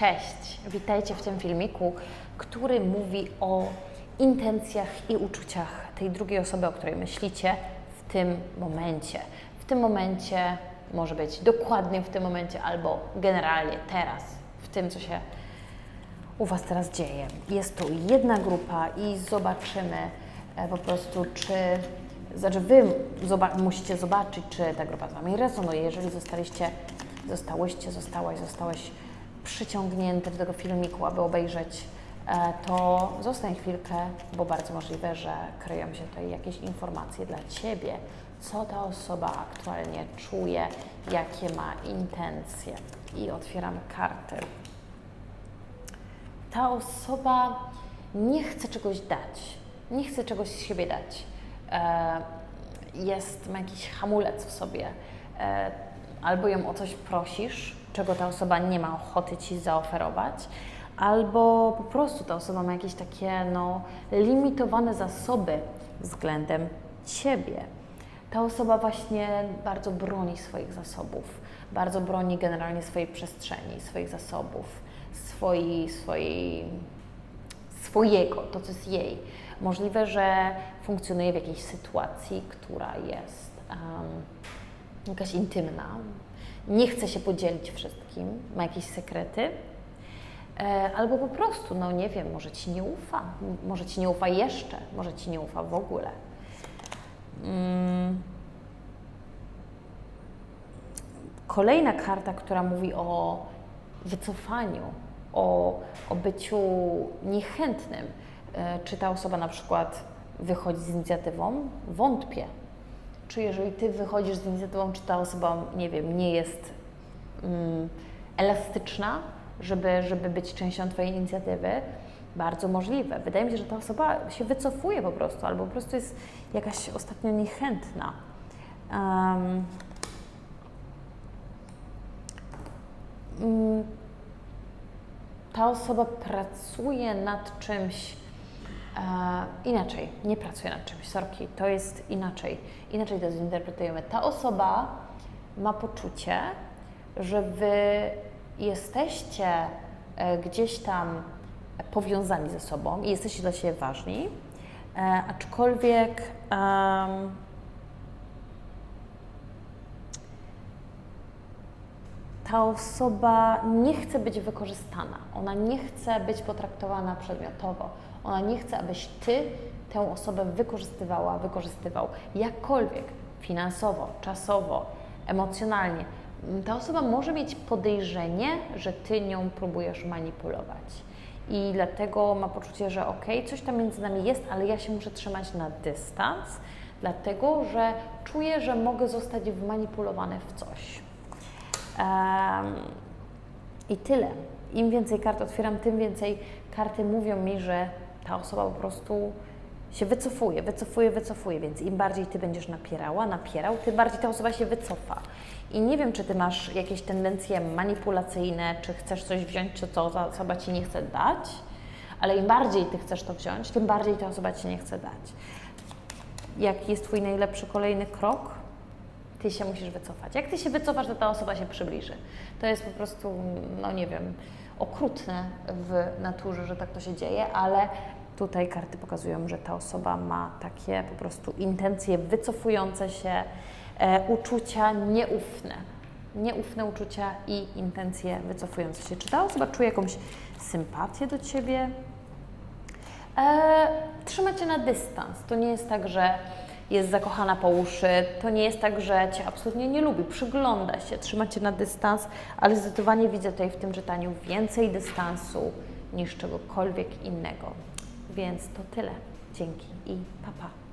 Cześć, witajcie w tym filmiku, który mówi o intencjach i uczuciach tej drugiej osoby, o której myślicie w tym momencie. W tym momencie może być dokładnie w tym momencie, albo generalnie teraz, w tym, co się u Was teraz dzieje. Jest to jedna grupa i zobaczymy e, po prostu, czy. Znaczy, Wy zoba- musicie zobaczyć, czy ta grupa z Wami resonuje. Jeżeli zostaliście, zostałyście, zostałaś, zostałeś przyciągnięty do tego filmiku, aby obejrzeć, e, to zostań chwilkę, bo bardzo możliwe, że kryją się tutaj jakieś informacje dla Ciebie, co ta osoba aktualnie czuje, jakie ma intencje. I otwieram karty ta osoba nie chce czegoś dać, nie chce czegoś z siebie dać. E, Jest, ma jakiś hamulec w sobie. Albo ją o coś prosisz, czego ta osoba nie ma ochoty ci zaoferować, albo po prostu ta osoba ma jakieś takie no, limitowane zasoby względem ciebie. Ta osoba właśnie bardzo broni swoich zasobów, bardzo broni generalnie swojej przestrzeni, swoich zasobów, swojej, swojego, to co jest jej. Możliwe, że funkcjonuje w jakiejś sytuacji, która jest um, jakaś intymna, nie chce się podzielić wszystkim, ma jakieś sekrety, e, albo po prostu, no nie wiem, może ci nie ufa, może ci nie ufa jeszcze, może ci nie ufa w ogóle. Mm. Kolejna karta, która mówi o wycofaniu, o, o byciu niechętnym. E, Czy ta osoba na przykład wychodzi z inicjatywą? Wątpię. Czy jeżeli ty wychodzisz z inicjatywą, czy ta osoba, nie wiem, nie jest mm, elastyczna, żeby, żeby być częścią Twojej inicjatywy? Bardzo możliwe. Wydaje mi się, że ta osoba się wycofuje po prostu, albo po prostu jest jakaś ostatnio niechętna. Um, ta osoba pracuje nad czymś inaczej, nie pracuje nad czymś, sorki, to jest inaczej, inaczej to zinterpretujemy. Ta osoba ma poczucie, że Wy jesteście e, gdzieś tam powiązani ze sobą i jesteście dla siebie ważni, e, aczkolwiek ta osoba nie chce być wykorzystana, ona nie chce być potraktowana przedmiotowo, ona nie chce, abyś ty tę osobę wykorzystywała, wykorzystywał jakkolwiek finansowo, czasowo, emocjonalnie. Ta osoba może mieć podejrzenie, że ty nią próbujesz manipulować. I dlatego ma poczucie, że okej, coś tam między nami jest, ale ja się muszę trzymać na dystans, dlatego że czuję, że mogę zostać wmanipulowany w coś. I tyle. Im więcej kart otwieram, tym więcej karty mówią mi, że ta osoba po prostu się wycofuje, wycofuje, wycofuje, więc im bardziej ty będziesz napierała, napierał, tym bardziej ta osoba się wycofa. I nie wiem, czy ty masz jakieś tendencje manipulacyjne, czy chcesz coś wziąć, czy to ta osoba ci nie chce dać, ale im bardziej ty chcesz to wziąć, tym bardziej ta osoba ci nie chce dać. Jaki jest twój najlepszy kolejny krok? Ty się musisz wycofać. Jak ty się wycofasz, to ta osoba się przybliży. To jest po prostu, no nie wiem, okrutne w naturze, że tak to się dzieje, ale tutaj karty pokazują, że ta osoba ma takie po prostu intencje wycofujące się, e, uczucia nieufne. Nieufne uczucia i intencje wycofujące się. Czy ta osoba czuje jakąś sympatię do ciebie? E, trzyma cię na dystans. To nie jest tak, że jest zakochana po uszy. To nie jest tak, że cię absolutnie nie lubi. Przygląda się, trzyma cię na dystans, ale zdecydowanie widzę tutaj w tym czytaniu więcej dystansu niż czegokolwiek innego. Więc to tyle. Dzięki i papa. Pa.